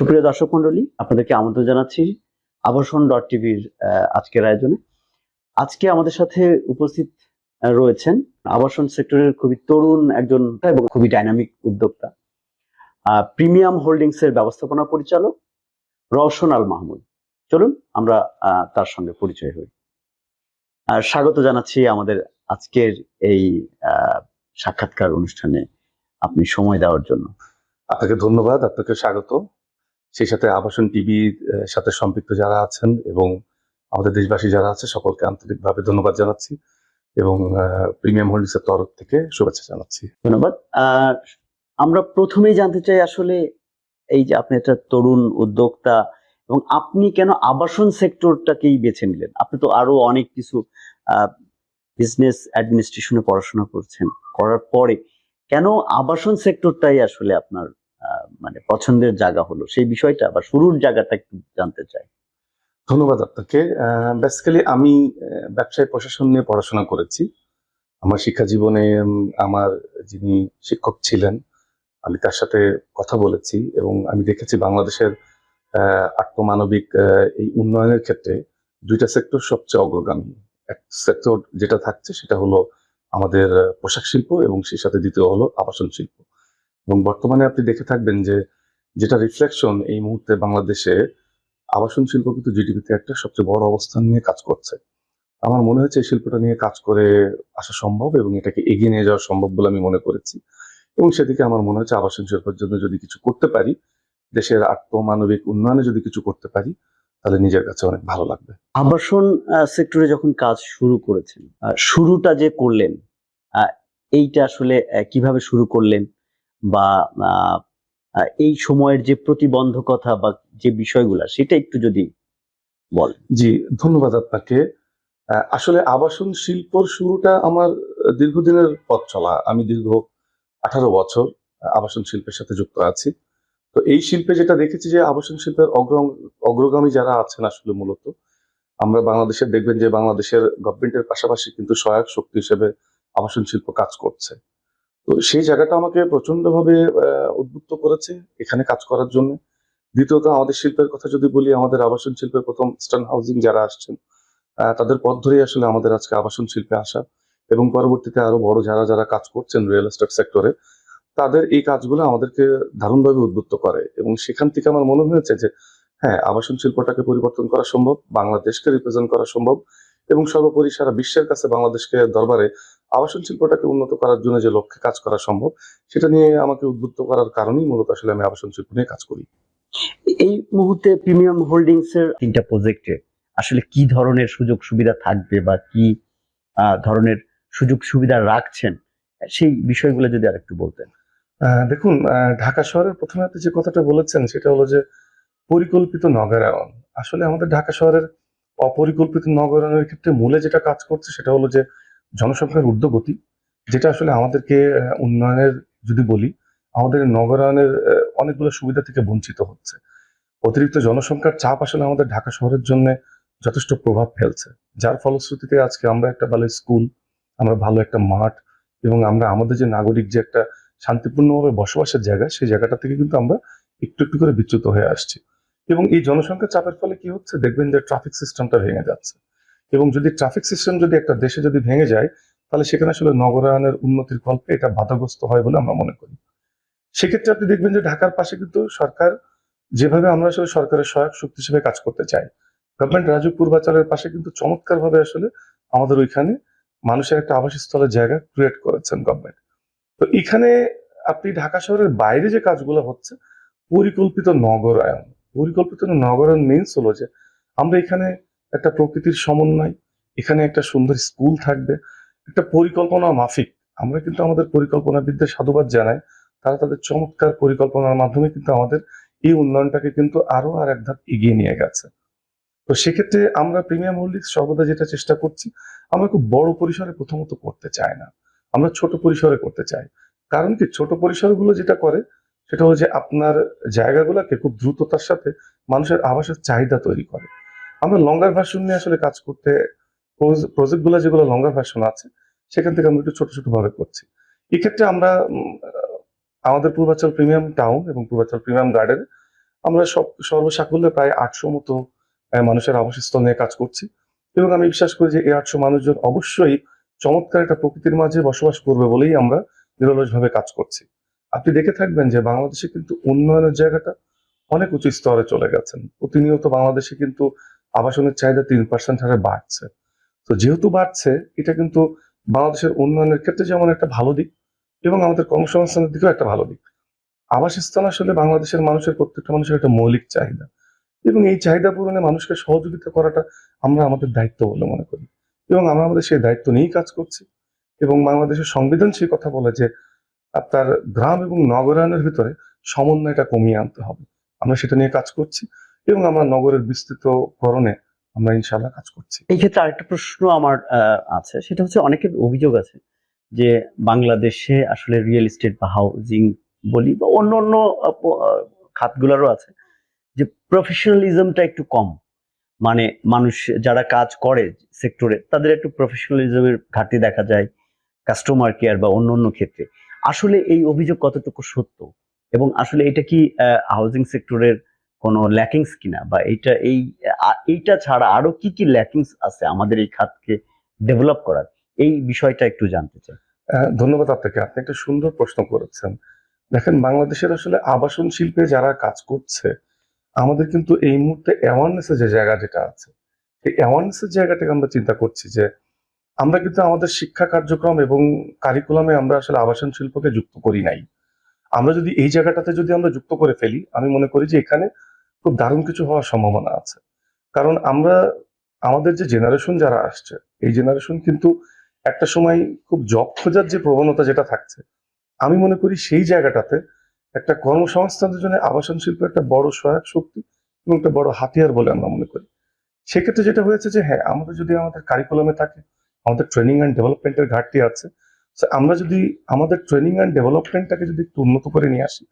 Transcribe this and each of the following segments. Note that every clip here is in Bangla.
সুপ্রিয় দর্শক মন্ডলী আপনাদেরকে আমন্ত্রণ জানাচ্ছি আবাসন ডট টিভির আজকের আয়োজনে। আজকে আমাদের সাথে উপস্থিত রয়েছেন আবাসন সেক্টরের খুবই তরুণ একজন এবং খুবই ডাইনামিক উদ্যোক্তা প্রিমিয়াম হোল্ডিংস এর ব্যবস্থাপনা পরিচালক রওশন আল মাহমুদ। চলুন, আমরা তার সঙ্গে পরিচয় হই। স্বাগত জানাচ্ছি আমাদের আজকের এই সাক্ষাৎকার অনুষ্ঠানে। আপনি সময় দেওয়ার জন্য। আপনাকে ধন্যবাদ, আপনাকে স্বাগত। সেই সাথে আবাসন টিভির সাথে সম্পৃক্ত যারা আছেন এবং আমাদের দেশবাসী যারা আছে, সকলকে আন্তরিকভাবে ধন্যবাদ জানাচ্ছি এবং প্রিমিয়াম হোল্ডিংস এর তরফ থেকে শুভেচ্ছা জানাচ্ছি। ধন্যবাদ। আর আমরা প্রথমেই জানতে চাই আসলে এই যে আপনি একটা তরুণ উদ্যোক্তা এবং আপনি কেন আবাসন সেক্টরটাকেই বেছে নিলেন? আপনি তো আরও অনেক কিছু বিজনেস অ্যাডমিনিস্ট্রেশনে পড়াশোনা করছেন, করার পরে কেন আবাসন সেক্টরটাই আসলে আপনার মানে পছন্দের জায়গা হলো। সেই বিষয়টা বা শুরুর জায়গাটা একটু জানতে চাই। ধন্যবাদ আপনাকে। বেসিক্যালি আমি ব্যবসায় প্রশাসন নিয়ে পড়াশোনা করেছি। আমার শিক্ষা জীবনে আমার যিনি শিক্ষক ছিলেন, আমি তার সাথে কথা বলেছি এবং আমি দেখেছি বাংলাদেশের আত্মমানবিক এই উন্নয়নের ক্ষেত্রে দুইটা সেক্টর সবচেয়ে অগ্রগামী। এক সেক্টর যেটা থাকছে সেটা হলো আমাদের পোশাক শিল্প এবং সেই সাথে দ্বিতীয় হলো আবাসন শিল্প। এবং বর্তমানে আপনি দেখে থাকবেন যে যেটা রিফ্লেকশন এই মুহূর্তে বাংলাদেশে আবাসন শিল্প কিন্তু জিডিপিতে একটা সবচেয়ে বড় অবস্থান নিয়ে কাজ করছে। আমার মনে হচ্ছে এই শিল্পটা নিয়ে কাজ করে আসা সম্ভব এবং এটাকে এগিয়ে নিয়ে যাওয়া সম্ভব বলে আমি মনে করেছি। এবং সেদিকে আমার মনে হচ্ছে আবাসন শিল্পের জন্য যদি কিছু করতে পারি, দেশের আত্মমানবিক উন্নয়নে যদি কিছু করতে পারি, তাহলে নিজের কাছে অনেক ভালো লাগবে। আবাসন সেক্টরে যখন কাজ শুরু করেছেন শুরুটা যে করলেন এইটা আসলে কীভাবে শুরু করলেন? বা এই সময়ের যে প্রতিবন্ধকতা বা যে বিষয়গুলা, সেটা একটু যদি বল জি, ধন্যবাদ আপনাকে। আসলে আবাসন শিল্পর শুরুটা আমার দীর্ঘদিনের পথ চলা। আমি দীর্ঘ আঠারো বছর আবাসন শিল্পের সাথে যুক্ত আছি। তো এই শিল্পে যেটা দেখেছি যে আবাসন শিল্পের অগ্র, অগ্রগামী যারা আছেন আসলে মূলত, আমরা বাংলাদেশের দেখবেন যে বাংলাদেশের গভর্নমেন্টের পাশাপাশি কিন্তু সহায়ক শক্তি হিসেবে আবাসন শিল্প কাজ করছে। তো সেই জায়গাটা আমাকে প্রচন্ডভাবে আহ, উদ্বুদ্ধ করেছে এখানে কাজ করার জন্য। দ্বিতীয়ত আমাদের শিল্পের কথা যদি বলি আমাদের আবাসন শিল্পের প্রথম স্টার্ন হাউজিং যারা আসছেন তাদের পথ ধরেই আসলে আমাদের আজকে আবাসন শিল্পে আসা এবং পরবর্তীতে আরও বড় যারা যারা কাজ করছেন রিয়েল এস্টেট সেক্টরে তাদের এই কাজগুলো আমাদেরকে দারুণভাবে উদ্বুদ্ধ করে এবং সেখান থেকে আমার মনে হয়েছে যে হ্যাঁ আবাসন শিল্পটাকে পরিবর্তন করা সম্ভব বাংলাদেশকে রিপ্রেজেন্ট করা সম্ভব এবং সর্বোপরি সারা বিশ্বের কাছে বাংলাদেশকে দরবারে আবাসন শিল্পটাকে উন্নত করার জন্য যে লক্ষ্যে কাজ করা সম্ভব সেটা নিয়ে আমাকে উদ্বুদ্ধ করার কারণেই মূলত আসলে আমি আবাসন শিল্প নিয়ে কাজ করি। এই মুহূর্তে প্রিমিয়াম হোল্ডিংস এর তিনটা প্রজেক্টে আসলে কি ধরনের সুযোগ সুবিধা থাকবে বা কি ধরনের সুযোগ সুবিধা রাখছেন সেই বিষয়গুলো যদি আরেকটু বলতেন। আহ, দেখুন ঢাকা শহরের প্রথমে আপনি যে কথাটা বলেছেন সেটা হলো যে পরিকল্পিত নগরায়ন। আসলে আমাদের ঢাকা শহরের অপরিকল্পিত নগরায়নের ক্ষেত্রে মূলে যেটা কাজ করছে সেটা হলো যে জনসংখ্যার ঊর্ধ্বগতি, যেটা আসলে আমাদেরকে উন্নয়নের যদি বলি, আমাদের নগরায়নের অনেকগুলো সুবিধা থেকে বঞ্চিত হচ্ছে। অতিরিক্ত জনসংখ্যার চাপ আসলে আমাদের ঢাকা শহরের জন্য যথেষ্ট প্রভাব ফেলছে। যার ফলশ্রুতিতে আজকে আমরা একটা ভালো স্কুল, আমরা ভালো একটা মাঠ এবং আমরা আমাদের যে নাগরিক যে একটা শান্তিপূর্ণভাবে বসবাসের জায়গা, সেই জায়গাটা থেকে কিন্তু আমরা একটু একটু করে বিচ্যুত হয়ে আসছি। এবং এই জনসংখ্যার চাপের ফলে কি হচ্ছে? দেখবেন যে ট্রাফিক সিস্টেমটা ভেঙে যাচ্ছে। এবং যদি ট্রাফিক সিস্টেম যদি একটা দেশে যদি ভেঙে যায়, তাহলে সেখানে আসলে নগরায়নের উন্নতির কল্পে এটা বাধাগ্রস্ত হয় বলে আমরা মনে করি। সেক্ষেত্রে আপনি দেখবেন যে ঢাকার পাশে কিন্তু সরকার, যেভাবে আমরা আসলে সরকারের সহায়ক শক্তি হিসেবে কাজ করতে চাই গভর্নমেন্ট রাজু পূর্বাচলের পাশে কিন্তু চমৎকার ভাবে আসলে আমাদের ওইখানে মানুষের একটা আবাসস্থলের জায়গা ক্রিয়েট করেছেন গভর্নমেন্ট তো এখানে আপনি ঢাকা শহরের বাইরে যে কাজগুলো হচ্ছে, পরিকল্পিত নগরায়ন। পরিকল্পিত নগরায়ন মিনস হলো যে, আমরা এখানে একটা প্রকৃতির সমন্বয়, এখানে একটা সুন্দর স্কুল থাকবে, একটা পরিকল্পনা মাফিক। আমরা কিন্তু আমাদের পরিকল্পনাবিদদের সাধুবাদ জানাই, তারা তাদের চমৎকার পরিকল্পনার মাধ্যমে কিন্তু আমাদের এই উন্নয়নটাকে কিন্তু আরও আর এক ধাপ এগিয়ে নিয়ে গেছে। তো সেক্ষেত্রে আমরা প্রিমিয়াম হোল্ডিংস সর্বদা যেটা চেষ্টা করছি, আমরা খুব বড় পরিসরে প্রথমত করতে চাই না। আমরা ছোট পরিসরে করতে চাই। কারণ কি? ছোট পরিসরগুলো যেটা করে সেটা হচ্ছে আপনার জায়গাগুলোকে খুব দ্রুততার সাথে মানুষের আবাসের চাহিদা তৈরি করে। আমরা লঙ্গার ভার্সন নিয়ে আসলে কাজ করতে প্রজেক্টগুলো যেগুলো লঙ্গার ভার্সন আছে, সেখান থেকে আমরা একটু ছোট ছোট ভাবে করছি। এক্ষেত্রে আমরা আমাদের পূর্বাচল প্রিমিয়াম টাউন এবং পূর্বাচল প্রিমিয়াম গার্ডেন আমরা সব, সর্বসাকুল্যে প্রায় আটশো মতো মানুষের আবাসস্থল নিয়ে কাজ করছি। এবং আমি বিশ্বাস করি যে এই আটশো মানুষজন অবশ্যই চমৎকার একটা প্রকৃতির মাঝে বসবাস করবে বলেই আমরা নিরলসভাবে কাজ করছি। আপনি দেখে থাকবেন যে বাংলাদেশে কিন্তু উন্নয়নের জায়গাটা অনেক উঁচু স্তরে চলে গেছেন প্রতিনিয়ত বাংলাদেশে কিন্তু আবাসনের চাহিদা তিন পার্সেন্ট হারে বাড়ছে। তো যেহেতু বাড়ছে, এটা কিন্তু বাংলাদেশের উন্নয়নের ক্ষেত্রে যেমন একটা ভালো দিক এবং আমাদের কর্মসংস্থানের দিকেও একটা ভালো দিক। আবাসস্থল আসলে বাংলাদেশের মানুষের, প্রত্যেকটা মানুষের একটা মৌলিক চাহিদা। এবং এই চাহিদা পূরণে মানুষকে সহযোগিতা করাটা আমরা আমাদের দায়িত্ব বলে মনে করি। এবং আমরা আমাদের সেই দায়িত্ব নিয়েই কাজ করছি। এবং বাংলাদেশের সংবিধান সেই কথা বলে যে আপনার গ্রাম এবং নগরায়নের ভিতরে সমন্বয়টা কমিয়ে আনতে হবে। আমরা সেটা নিয়ে কাজ করছি এবং আমরা নগরের বিস্তৃতকরণে আমরা ইনশাল্লাহ কাজ করছি। এই ক্ষেত্রে আরেকটা প্রশ্ন আমার আছে। সেটা হচ্ছে অনেকের অভিযোগ আছে যে বাংলাদেশে আসলে রিয়েল এস্টেট বা হাউজিং বলি বা অন্য অন্য খাতগুলোরও আছে যে প্রফেশনালিজমটা একটু কম। মানে মানুষ যারা কাজ করে সেক্টরে তাদের একটু প্রফেশনালিজমের ঘাটতি দেখা যায় কাস্টমার কেয়ার বা অন্য অন্য ক্ষেত্রে। আসলে এই অভিযোগ কতটুকু সত্য? এবং আসলে এটা কি হাউজিং সেক্টরের কোনো ল্যাকিংস কিনা? বা এইটা, এই এইটা ছাড়া আরও কি কি ল্যাকিংস আছে আমাদের এই খাতকে ডেভেলপ করার? এই বিষয়টা একটু জানতে চাই। ধন্যবাদ আপনাকে। আপনি একটা সুন্দর প্রশ্ন করেছেন। দেখেন, বাংলাদেশের আসলে আবাসন শিল্পে যারা কাজ করছে, আমাদের কিন্তু এই মুহূর্তে অ্যাওয়ারনেসের যে জায়গা যেটা আছে সেই অ্যাওয়ারনেসের জায়গাটাকে আমরা চিন্তা করছি যে আমরা কিন্তু আমাদের শিক্ষা কার্যক্রম এবং কারিকুলামে আমরা আসলে আবাসন শিল্পকে যুক্ত করি নাই। আমরা যদি এই জায়গাটাতে যদি আমরা যুক্ত করে ফেলি, আমি মনে করি যে এখানে খুব দারুণ কিছু হওয়ার সম্ভাবনা আছে। কারণ আমরা, আমাদের যে জেনারেশন যারা আসছে, এই জেনারেশন কিন্তু একটা সময় খুব জব খোঁজার যে প্রবণতা যেটা থাকছে, আমি মনে করি সেই জায়গাটাতে একটা কর্মসংস্থানের জন্য আবাসন শিল্প একটা বড় সহায়ক শক্তি এবং একটা বড় হাতিয়ার বলে আমরা মনে করি। সেক্ষেত্রে যেটা হয়েছে যে হ্যাঁ আমাদের যদি আমাদের কারিকুলামে থাকে আমাদের ট্রেনিং অ্যান্ড ডেভেলপমেন্টের ঘাটতি আছে। So আমরা যদি আমাদের ট্রেনিং অ্যান্ড ডেভেলপমেন্টটাকে যদি একটু উন্নত করে নিয়ে আসি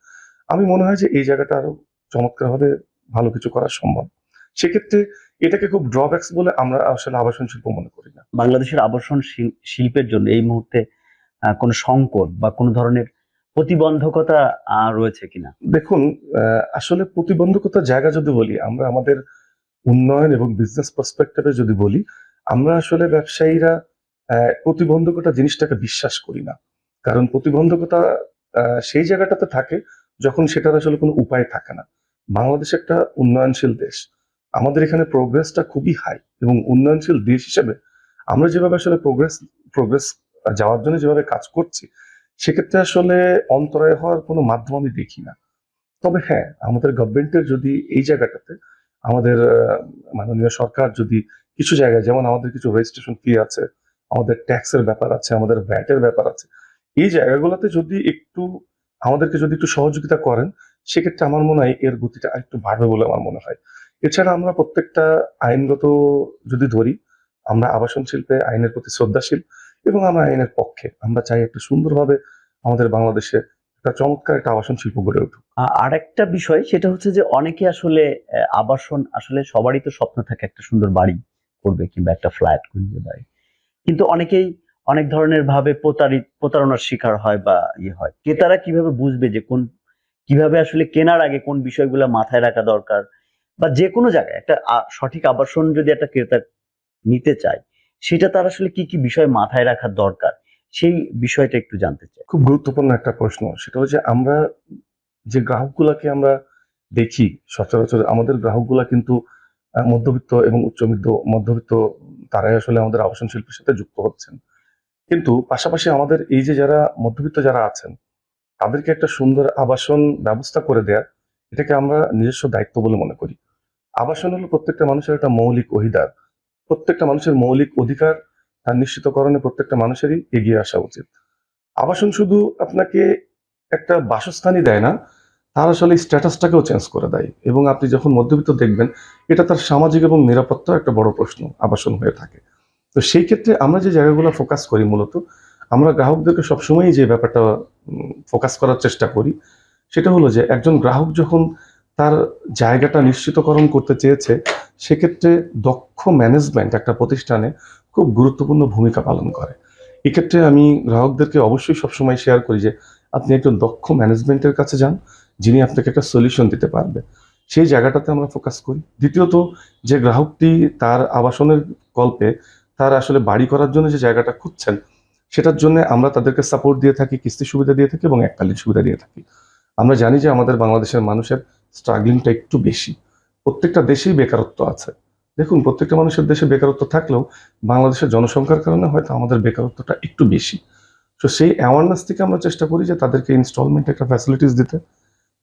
আমি মনে হয় যে এই জায়গাটা আরও চমৎকারভাবে ভালো কিছু করা সম্ভব। সেক্ষেত্রে এটাকে খুব ড্রব্যাক্স বলে আমরা আসলে আবাসন শিল্প মনে করি না। বাংলাদেশের আবাসন শিল- শিল্পের জন্য এই মুহূর্তে কোনো সংকট বা কোনো ধরনের প্রতিবন্ধকতা রয়েছে কিনা? দেখুন আসলে প্রতিবন্ধকতা জায়গা যদি বলি আমরা আমাদের উন্নয়ন এবং বিজনেস পার্সপেক্টিভে যদি বলি আমরা আসলে ব্যবসায়ীরা প্রতিবন্ধকতা জিনিসটাকে বিশ্বাস করি না। কারণ প্রতিবন্ধকতা সেই জায়গাটাতে থাকে যখন সেটার আসলে কোনো উপায় থাকে না। বাংলাদেশ একটা উন্নয়নশীল দেশ। আমাদের এখানে প্রোগ্রেসটা খুবই হাই এবং উন্নয়নশীল দেশ হিসেবে আমরা যেভাবে আসলে প্রোগ্রেস প্রোগ্রেস যাওয়ার জন্য যেভাবে কাজ করছি, সেক্ষেত্রে আসলে অন্তরায় হওয়ার কোনো মাধ্যম আমি দেখি না। তবে হ্যাঁ আমাদের গভর্নমেন্টের যদি এই জায়গাটাতে আমাদের মাননীয় সরকার যদি কিছু জায়গায়, যেমন আমাদের কিছু রেজিস্ট্রেশন ফি আছে, আমাদের ট্যাক্সের ব্যাপার আছে, আমাদের ভ্যাটের ব্যাপার আছে। এই জায়গাগুলোতে যদি একটু, আমাদেরকে যদি একটু সহযোগিতা করেন, সেক্ষেত্রে আমার মনে হয় এর গতিটা একটু বাড়বে বলে আমার মনে হয়। এছাড়া আমরা প্রত্যেকটা আইনগত যদি ধরি, আমরা আবাসন শিল্পে আইনের প্রতি শ্রদ্ধাশীল এবং আমরা আইনের পক্ষে। আমরা চাই একটা সুন্দরভাবে আমাদের বাংলাদেশে একটা চমৎকার একটা আবাসন শিল্প গড়ে উঠুক। আ- আরেকটা বিষয়, সেটা হচ্ছে যে অনেকে আসলে আবাসন আসলে সবারই তো স্বপ্ন থাকে একটা সুন্দর বাড়ি। করবে কিংবা একটা ফ্ল্যাট করবে বাড়ি কিন্তু অনেকেই অনেক ধরনের ভাবে প্রতারিত প্রতারণার শিকার হয় বা ইয়ে হয়। ক্রেতারা কীভাবে বুঝবে যে কোন, কীভাবে আসলে কেনার আগে কোন বিষয়গুলো মাথায় রাখা দরকার? বা যে কোনো জায়গায় একটা সঠিক আবাসন যদি একটা ক্রেতা নিতে চায়, সেটা তার আসলে কি কি বিষয় মাথায় রাখা দরকার? সেই বিষয়টা একটু জানতে চাই। খুব গুরুত্বপূর্ণ একটা প্রশ্ন, সেটা হচ্ছে আমরা যে গ্রাহকগুলাকে আমরা দেখি সচরাচর আমাদের গ্রাহকগুলা কিন্তু মধ্যবিত্ত এবং উচ্চবিত্ত মধ্যবিত্ত তারাই আসলে আমাদের আবাসন শিল্পের সাথে যুক্ত হচ্ছেন। কিন্তু পাশাপাশি আমাদের এই যে যারা মধ্যবিত্ত যারা আছেন, তাদেরকে একটা সুন্দর আবাসন ব্যবস্থা করে দেয়া, এটাকে আমরা নিজস্ব দায়িত্ব বলে মনে করি। আবাসন হলো প্রত্যেকটা মানুষের একটা মৌলিক অধিকার। প্রত্যেকটা মানুষের মৌলিক অধিকার তার নিশ্চিতকরণে প্রত্যেকটা মানুষেরই এগিয়ে আসা উচিত। আবাসন শুধু আপনাকে একটা বাসস্থানই দেয় না তার আসলে এই স্ট্যাটাসটাকেও চেঞ্জ করে দেয়। এবং আপনি যখন মধ্যবিত্ত দেখবেন, এটা তার সামাজিক এবং নিরাপত্তার একটা বড় প্রশ্ন, আবাসন হয়ে থাকে। তো সেই ক্ষেত্রে আমরা যে জায়গাগুলো ফোকাস করি মূলত, আমরা গ্রাহকদেরকে সবসময়ই যে ব্যাপারটা ফোকাস করার চেষ্টা করি, সেটা হলো যে একজন গ্রাহক যখন তার জায়গাটা নিশ্চিতকরণ করতে চেয়েছে, সেক্ষেত্রে দক্ষ ম্যানেজমেন্ট একটা প্রতিষ্ঠানে খুব গুরুত্বপূর্ণ ভূমিকা পালন করে। এক্ষেত্রে আমি গ্রাহকদেরকে অবশ্যই সবসময় শেয়ার করি যে, আপনি একজন দক্ষ ম্যানেজমেন্টের কাছে যান যিনি আপনাকে একটা সলিউশন দিতে পারবে। সেই জায়গাটাতে আমরা ফোকাস করি। দ্বিতীয়ত, যে গ্রাহকটি তার আবাসনের গল্পে তার আসলে বাড়ি করার জন্য যে জায়গাটা খুঁজছেন, সেটার জন্য আমরা তাদেরকে সাপোর্ট দিয়ে থাকি, কিস্তি সুবিধা দিয়ে থাকি এবং এককালীন সুবিধা দিয়ে থাকি। আমরা জানি যে আমাদের বাংলাদেশের মানুষের স্ট্রাগলিংটা একটু বেশি। প্রত্যেকটা দেশেই বেকারত্ব আছে। দেখুন, প্রত্যেকটা মানুষের দেশে বেকারত্ব থাকলেও বাংলাদেশের জনসংখ্যার কারণে হয়তো আমাদের বেকারত্বটা একটু বেশি। তো সেই অ্যাওয়ারনেস থেকে আমরা চেষ্টা করি যে তাদেরকে ইনস্টলমেন্ট একটা ফ্যাসিলিটিস দিতে।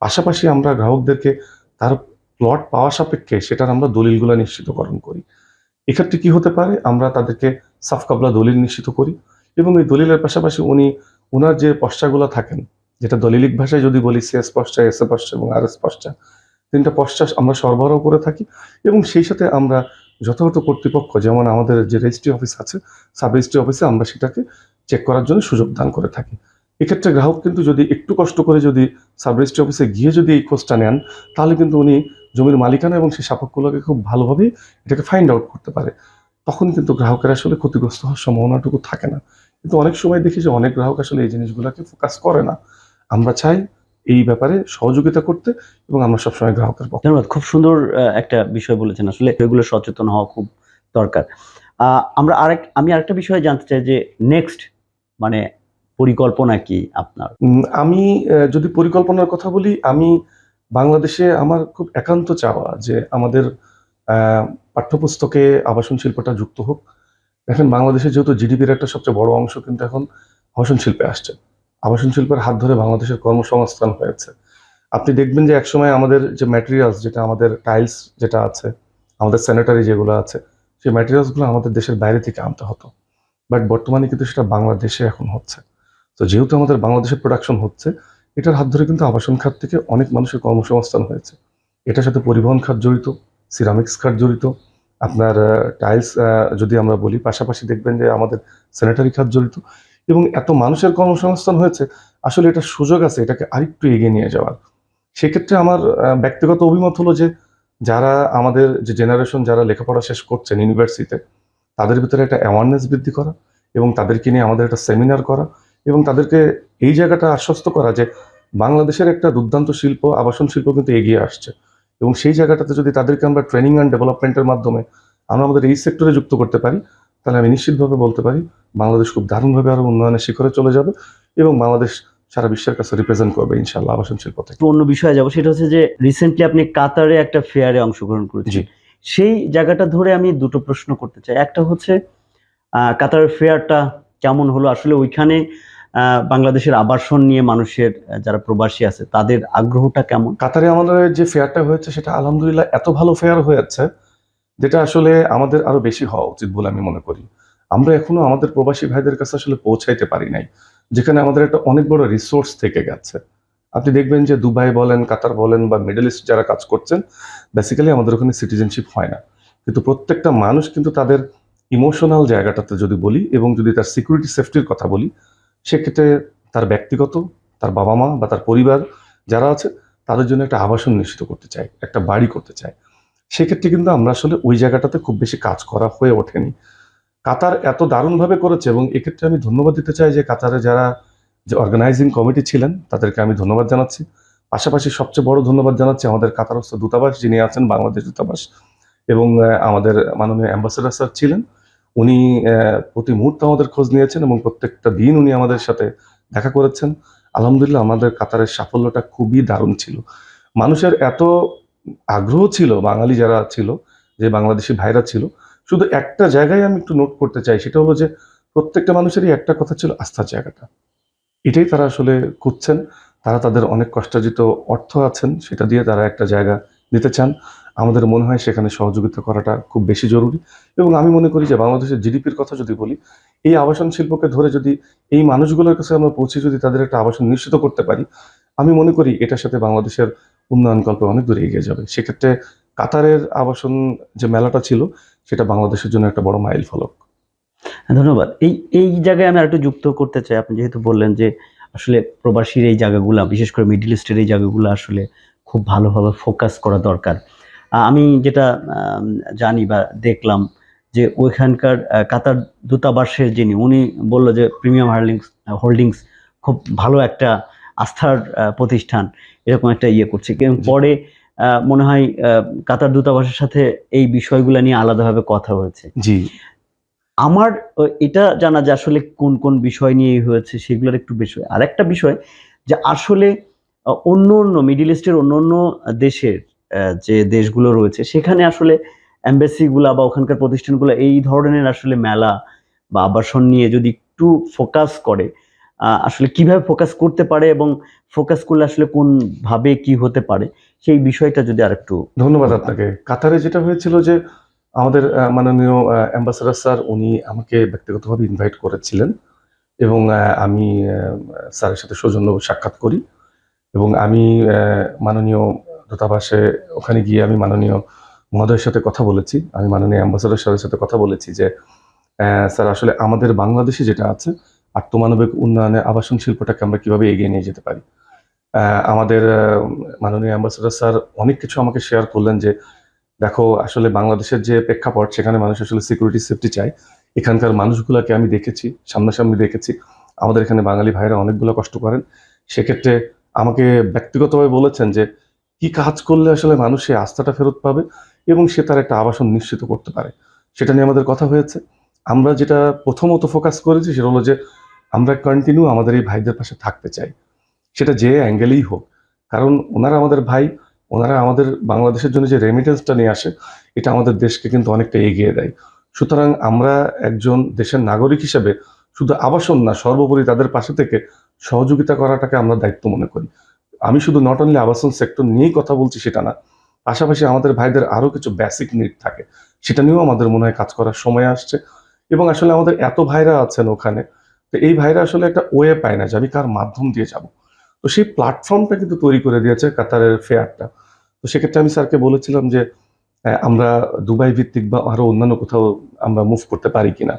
পাশাপাশি আমরা গ্রাহকদেরকে তার প্লট পাওয়া সাপেক্ষে সেটার আমরা দলিলগুলো নিশ্চিতকরণ করি। এক্ষেত্রে কি হতে পারে? আমরা তাদেরকে সাফ কাবলা দলিল নিশ্চিত করি এবং এই দলিলের পাশাপাশি উনি ওনার যে পশ্চাগুলো থাকেন, যেটা দলিলিক ভাষায় যদি বলি সিএস পশ্চা, এস এ পশ্চা এবং আর এস পশ্চা, তিনটা পশ্চা আমরা সরবরাহ করে থাকি এবং সেই সাথে আমরা যথাযথ কর্তৃপক্ষ, যেমন আমাদের যে রেজিস্ট্রি অফিস আছে সাব রেজিস্ট্রি অফিসে আমরা সেটাকে চেক করার জন্য সুযোগ দান করে থাকি। এক্ষেত্রে গ্রাহক কিন্তু যদি একটু কষ্ট করে যদি সাব রেজিস্ট্রি অফিসে গিয়ে যদি এই খোঁজটা নেন, তাহলে কিন্তু উনি জমির মালিকানা এবং সেই সাপেক্ষগুলোকে খুব ভালোভাবে এটাকে ফাইন্ড আউট করতে পারে। তখন কিন্তু গ্রাহকের আসলে ক্ষতিগ্রস্ত হওয়ার সম্ভাবনাটুকু থাকে না। কিন্তু অনেক সময় দেখি যে অনেক গ্রাহক আসলে এই জিনিসগুলোকে ফোকাস করে না। আমরা চাই এই ব্যাপারে সহযোগিতা করতে এবং আমরা সবসময় গ্রাহকের পক্ষে ধন্যবাদ। খুব সুন্দর একটা বিষয় বলেছেন আসলে। এগুলো সচেতন হওয়া খুব দরকার। আমরা আরেক, আমি আরেকটা বিষয় জানতে চাই যে নেক্সট মানে পরিকল্পনা কি আপনার? আমি যদি পরিকল্পনার কথা বলি, আমি বাংলাদেশে আমার খুব একান্ত চাওয়া যে আমাদের পাঠ্যপুস্তকে আবাসন শিল্পটা যুক্ত হোক। দেখেন, বাংলাদেশে যেহেতু জিডিপির একটা সবচেয়ে বড় অংশ, কিন্তু এখন আবাসন শিল্পে আসছে। আবাসন শিল্পের হাত ধরে বাংলাদেশের কর্মসংস্থান হয়েছে। আপনি দেখবেন যে একসময় আমাদের যে ম্যাটেরিয়ালস যেটা আমাদের টাইলস যেটা আছে, আমাদের স্যানিটারি যেগুলো আছে, সেই ম্যাটেরিয়ালসগুলো আমাদের দেশের বাইরে থেকে আনতে হতো। বাট বর্তমানে কিন্তু সেটা বাংলাদেশে এখন হচ্ছে। তো যেহেতু আমাদের বাংলাদেশে প্রোডাকশন হচ্ছে, এটার হাত ধরে কিন্তু আবাসন খাত থেকে অনেক মানুষের কর্মসংস্থান হয়েছে। এটার সাথে পরিবহন খাত জড়িত সিরামিক্স খাত জড়িত, আপনার টাইলস যদি আমরা বলি, পাশাপাশি দেখবেন যে আমাদের স্যানিটারি খাত জড়িত। এবং এত মানুষের কর্মসংস্থান হয়েছে, আসলে এটা সুযোগ আছে, এটাকে আরেকটু এগিয়ে নিয়ে যাওয়ার। সেক্ষেত্রে আমার ব্যক্তিগত অভিমত হলো যে, যারা আমাদের যে জেনারেশন যারা লেখাপড়া শেষ করছেন ইউনিভার্সিটিতে তাদের ভিতরে একটা অ্যাওয়ারনেস বৃদ্ধি করা এবং তাদেরকে নিয়ে আমাদের একটা সেমিনার করা। এবং তাদেরকে এই জায়গাটা আশ্বস্ত করা যে বাংলাদেশের একটা দুর্দান্ত শিল্প আবাসন শিল্প কিন্তু এগিয়ে আসছে। এবং সেই জায়গাটাতে যদি তাদেরকে আমরা ট্রেনিং অ্যান্ড ডেভেলপমেন্টের মাধ্যমে আমরা আমাদের এই সেক্টরে যুক্ত করতে পারি তাহলে আমি নিশ্চিতভাবে বলতে পারি বাংলাদেশ খুব দারুণভাবে আরও উন্নয়নের শিখরে চলে যাবে এবং বাংলাদেশ সারা বিশ্বের কাছে রিপ্রেজেন্ট করবে ইনশাল্লাহ আবাসন শিল্প থেকে। অন্য বিষয়ে যাব সেটা হচ্ছে যে রিসেন্টলি আপনি কাতারে একটা ফেয়ারে অংশগ্রহণ করেছেন। সেই জায়গাটা ধরে আমি দুটো প্রশ্ন করতে চাই। একটা হচ্ছে কাতারের ফেয়ারটা কেমন হলো? আসলে ওইখানে বাংলাদেশের আবাসন নিয়ে মানুষের যারা প্রবাসী আছে, তাদের আগ্রহটা কেমন? কাতারে আমাদের যে ফেয়ারটা হয়েছে, সেটা আলহামদুলিল্লাহ এত ভালো ফেয়ার হয়েছে, যেটা আসলে আমাদের আরও বেশি হওয়া উচিত বলে আমি মনে করি। আমরা এখনও আমাদের প্রবাসী ভাইদের কাছে আসলে পৌঁছাইতে পারি নাই, যেখানে আমাদের একটা অনেক বড় রিসোর্স থেকে গেছে। আপনি দেখবেন যে দুবাই বলেন, কাতার বলেন বা মিডল ইস্ট যারা কাজ করছেন বেসিক্যালি আমাদের ওখানে সিটিজেনশিপ হয় না। কিন্তু প্রত্যেকটা মানুষ কিন্তু তাদের ইমোশনাল জায়গাটাতে যদি বলি, এবং যদি তার সিকিউরিটি সেফটির কথা বলি সেক্ষেত্রে তার ব্যক্তিগত, তার বাবা মা বা তার পরিবার যারা আছে, তাদের জন্য একটা আবাসন নিশ্চিত করতে চাই একটা বাড়ি করতে চাই সেক্ষেত্রে কিন্তু আমরা আসলে ওই জায়গাটাতে খুব বেশি কাজ করা হয়ে ওঠেনি। কাতার এত দারুণভাবে করেছে এবং এক্ষেত্রে আমি ধন্যবাদ দিতে চাই যে কাতারে যারা যে অর্গানাইজিং কমিটি ছিলেন, তাদেরকে আমি ধন্যবাদ জানাচ্ছি। পাশাপাশি সবচেয়ে বড় ধন্যবাদ জানাচ্ছি আমাদের কাতারস্থ দূতাবাস যিনি আছেন, বাংলাদেশ দূতাবাস এবং আমাদের মাননীয় অ্যাম্বাসেডার স্যার ছিলেন। উনি প্রতি মুহূর্তে আমাদের খোঁজ নিয়েছেন এবং প্রত্যেকটা দিন উনি আমাদের সাথে দেখা করেছেন। আলহামদুলিল্লাহ, আমাদের কাতারের সাফল্যটা খুবই দারুণ ছিল। মানুষের এত আগ্রহ ছিল, বাঙালি যারা ছিল, যে বাংলাদেশি ভাইরা ছিল, শুধু একটা জায়গায় আমি একটু নোট করতে চাই, সেটা হলো যে প্রত্যেকটা মানুষেরই একটা কথা ছিল, আস্থার জায়গাটা। এটাই তারা আসলে খুঁজছেন। তারা তাদের অনেক কষ্টার্জিত অর্থ আছেন, সেটা দিয়ে তারা একটা জায়গা নিতে চান। আমাদের মনে হয় সেখানে সহযোগিতা করাটা খুব বেশি জরুরি। এবং আমি মনে করি যে বাংলাদেশের জিডিপির কথা যদি বলি, এই আবাসন শিল্পকে ধরে যদি এই মানুষগুলোর কাছে আমরা পৌঁছে যদি তাদের একটা আবাসন নিশ্চিত করতে পারি, আমি মনে করি এটার সাথে বাংলাদেশের উন্নয়ন কল্পে অনেক দূরে এগিয়ে যাবে। সেক্ষেত্রে কাতারের আবাসন যে মেলাটা ছিল, সেটা বাংলাদেশের জন্য একটা বড় মাইল ফলক। ধন্যবাদ। এই এই জায়গায় আমি আরেকটু যুক্ত করতে চাই। আপনি যেহেতু বললেন যে আসলে প্রবাসীর এই জায়গাগুলো, বিশেষ করে মিডল ইস্টের এই জায়গাগুলো আসলে খুব ভালোভাবে ফোকাস করা দরকার। আমি যেটা জানি বা দেখলাম যে ওইখানকার কাতার দূতাবাসের যিনি উনি বলল যে প্রিমিয়াম হোল্ডিংস হোল্ডিংস খুব ভালো একটা আস্থার প্রতিষ্ঠান এরকম একটা ইয়ে করছে। কিন্তু পরে মনে হয় কাতার দূতাবাসের সাথে এই বিষয়গুলো নিয়ে আলাদাভাবে কথা হয়েছে। জি। আমার এটা জানা যে আসলে কোন কোন বিষয় নিয়ে হয়েছে সেগুলোর একটু বিষয়। আর একটা বিষয় যে আসলে অন্য অন্য মিডিল ইস্টের অন্য অন্য দেশের যে দেশগুলো রয়েছে সেখানে আসলে এম্বাসিগুলা বা ওখানকার প্রতিষ্ঠানগুলো এই ধরনের আসলে মেলা বা আবাসন নিয়ে যদি একটু ফোকাস করে আসলে কীভাবে ফোকাস করতে পারে এবং ফোকাস করলে আসলে কোন ভাবে কি হতে পারে সেই বিষয়টা যদি আরেকটু ধন্যবাদ আপনাকে। কাতারে যেটা হয়েছিল যে আমাদের মাননীয় অ্যাম্বাসাডার স্যার উনি আমাকে ব্যক্তিগতভাবে ইনভাইট করেছিলেন এবং আমি স্যারের সাথে সৌজন্য সাক্ষাৎ করি এবং আমি মাননীয় দূতাবাসে ওখানে গিয়ে আমি মাননীয় মহোদয়ের সাথে কথা বলেছি। আমি মাননীয় অ্যাম্বাসাডার স্যারের সাথে কথা বলেছি যে স্যার, আসলে আমাদের বাংলাদেশে যেটা আছে, আত্মমানবিক উন্নয়নে আবাসন শিল্পটাকে আমরা কীভাবে এগিয়ে নিয়ে যেতে পারি? আমাদের মাননীয় অ্যাম্বাসাডার স্যার অনেক কিছু আমাকে শেয়ার করলেন যে, দেখো, আসলে বাংলাদেশের যে প্রেক্ষাপট, সেখানে মানুষ আসলে সিকিউরিটি সেফটি চায়। এখানকার মানুষগুলোকে আমি দেখেছি, সামনাসামনি দেখেছি। আমাদের এখানে বাঙালি ভাইরা অনেকগুলো কষ্ট করেন। সেক্ষেত্রে আমাকে ব্যক্তিগতভাবে বলেছেন যে কি কাজ করলে আসলে মানুষ সেই আস্থাটা ফেরত পাবে এবং সে তার একটা আবাসন নিশ্চিত করতে পারে? সেটা নিয়ে আমাদের কথা হয়েছে। আমরা যেটা প্রথমত ফোকাস করেছি সেটা হলো যে, আমরা কন্টিনিউ আমাদের এই ভাইদের পাশে থাকতে চাই। সেটা যে অ্যাঙ্গেলেই হোক। কারণ ওনারা আমাদের ভাই, ওনারা আমাদের বাংলাদেশের জন্য যে রেমিটেন্সটা নিয়ে আসে, এটা আমাদের দেশকে কিন্তু অনেকটা এগিয়ে দেয়। সুতরাং আমরা একজন দেশের নাগরিক হিসেবে শুধু আবাসন না, সর্বোপরি তাদের পাশে থেকে সহযোগিতা করাটাকে আমরা দায়িত্ব মনে করি। আমি শুধু নট অনলি আবাসন সেক্টর নিয়েই কথা বলছি সেটা না, পাশাপাশি আমাদের ভাইদের আরও কিছু বেসিক নিড থাকে, সেটা নিয়েও আমাদের মনে হয় কাজ করার সময় আসছে। এবং আসলে আমাদের এত ভাইরা আছেন ওখানে, তো এই ভাইরা আসলে একটা ওয়ে পায় না যে আমি কার মাধ্যম দিয়ে যাব। তো সেই প্ল্যাটফর্মটা কিন্তু তৈরি করে দিয়েছে কাতারের ফেয়ারটা তো সেক্ষেত্রে আমি স্যারকে বলেছিলাম যে আমরা দুবাই ভিত্তিক বা আরও অন্যান্য কোথাও আমরা মুভ করতে পারি কিনা?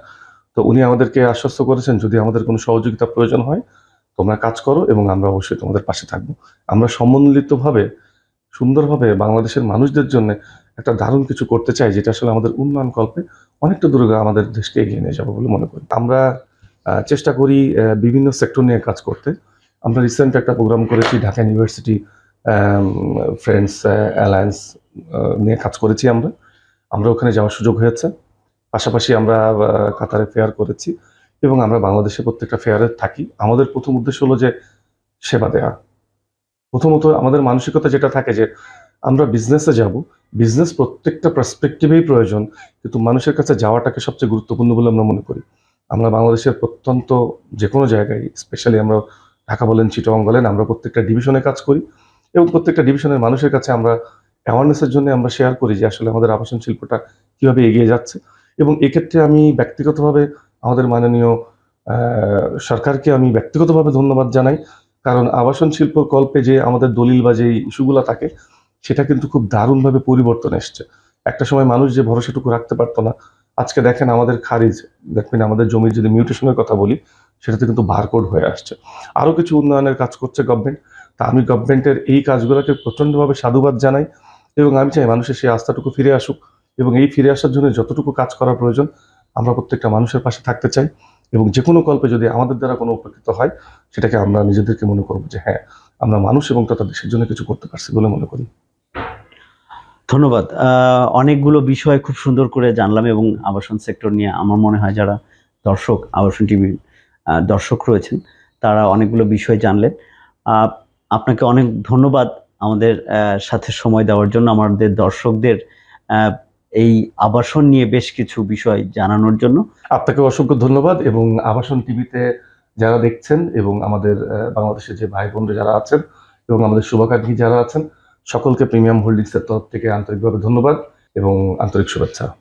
তো উনি আমাদেরকে আশ্বস্ত করেছেন, যদি আমাদের কোনো সহযোগিতা প্রয়োজন হয় তোমরা কাজ করো এবং আমরা অবশ্যই তোমাদের পাশে থাকব। আমরা সমন্বিতভাবে, সুন্দরভাবে বাংলাদেশের মানুষদের জন্য একটা দারুণ কিছু করতে চাই, যেটা আসলে আমাদের উন্নয়ন কল্পে অনেকটা দূরে আমাদের দেশকে এগিয়ে নিয়ে যাব বলে মনে করি। আমরা চেষ্টা করি বিভিন্ন সেক্টর নিয়ে কাজ করতে। আমরা রিসেন্ট একটা প্রোগ্রাম করেছি, ঢাকা ইউনিভার্সিটি ফ্রেন্ডস অ্যালায়েন্স নিয়ে কাজ করেছি আমরা। আমরা ওখানে যাওয়ার সুযোগ হয়েছে। পাশাপাশি আমরা কাতারে ফেয়ার করেছি। এবং আমরা বাংলাদেশে প্রত্যেকটা ফেয়ারে থাকি। আমাদের প্রথম উদ্দেশ্য হলো যে সেবা দেওয়া প্রথমত আমাদের মানসিকতা যেটা থাকে যে আমরা বিজনেসে যাব বিজনেস প্রত্যেকটা পার্সপেক্টিভেই প্রয়োজন, কিন্তু মানুষের কাছে যাওয়াটাকে সবচেয়ে গুরুত্বপূর্ণ বলে আমরা মনে করি। আমরা বাংলাদেশের প্রত্যন্ত যে কোনো জায়গায় স্পেশালি আমরা ঢাকা বলেন চিটং বলেন, আমরা প্রত্যেকটা ডিভিশনে কাজ করি এবং প্রত্যেকটা ডিভিশনের মানুষের কাছে আমরা অ্যাওয়ারনেসের জন্য আমরা শেয়ার করি যে আসলে আমাদের আবাসন শিল্পটা কীভাবে এগিয়ে যাচ্ছে। এবং এক্ষেত্রে আমি ব্যক্তিগতভাবে আমাদের মাননীয় সরকারকে আমি ব্যক্তিগতভাবে ধন্যবাদ জানাই। কারণ আবাসন শিল্প কল্পে যে আমাদের দলিল বা যে ইস্যুগুলো থাকে, সেটা কিন্তু খুব দারুণভাবে পরিবর্তন এসছে। একটা সময় মানুষ যে ভরসাটুকু রাখতে পারতো না, আজকে দেখেন আমাদের খারিজ দেখবেন আমাদের জমির যদি মিউটেশনের কথা বলি, সেটাতে কিন্তু বারকোড হয়ে আসছে। আরও কিছু উন্নয়নের কাজ করছে গভর্নমেন্ট তা আমি গভর্নমেন্টের এই কাজগুলোকে প্রচণ্ডভাবে সাধুবাদ জানাই এবং আমি চাই মানুষের সেই আস্থাটুকু ফিরে আসুক এবং এই ফিরে আসার জন্য যতটুকু কাজ করা প্রয়োজন আমরা প্রত্যেকটা মানুষের পাশে থাকতে চাই এবং যে কোনো কল্পে যদি আমাদের দ্বারা কোনো উপকৃত হয়, সেটাকে আমরা নিজেদেরকে মনে করব যে হ্যাঁ আমরা মানুষ এবং তথা দেশের জন্য কিছু করতে পারছি বলে মনে করি। ধন্যবাদ। অনেকগুলো বিষয় খুব সুন্দর করে জানলাম এবং আবাসন সেক্টর নিয়ে আমার মনে হয় যারা দর্শক, আবাসন টিভির দর্শক রয়েছেন, তারা অনেকগুলো বিষয় জানলেন। আপনাকে অনেক ধন্যবাদ আমাদের সাথে সময় দেওয়ার জন্য। আমাদের দর্শকদের এই আবাসন নিয়ে বেশ কিছু বিষয় জানানোর জন্য। আপনাকে অসংখ্য ধন্যবাদ এবং আবাসন টিভিতে যারা দেখছেন এবং আমাদের বাংলাদেশে যে ভাই বোন যারা আছেন এবং আমাদের শুভাকাঙ্ক্ষী যারা আছেন, সকলকে প্রিমিয়াম হোল্ডিংসের তরফ থেকে আন্তরিকভাবে ধন্যবাদ এবং আন্তরিক শুভেচ্ছা।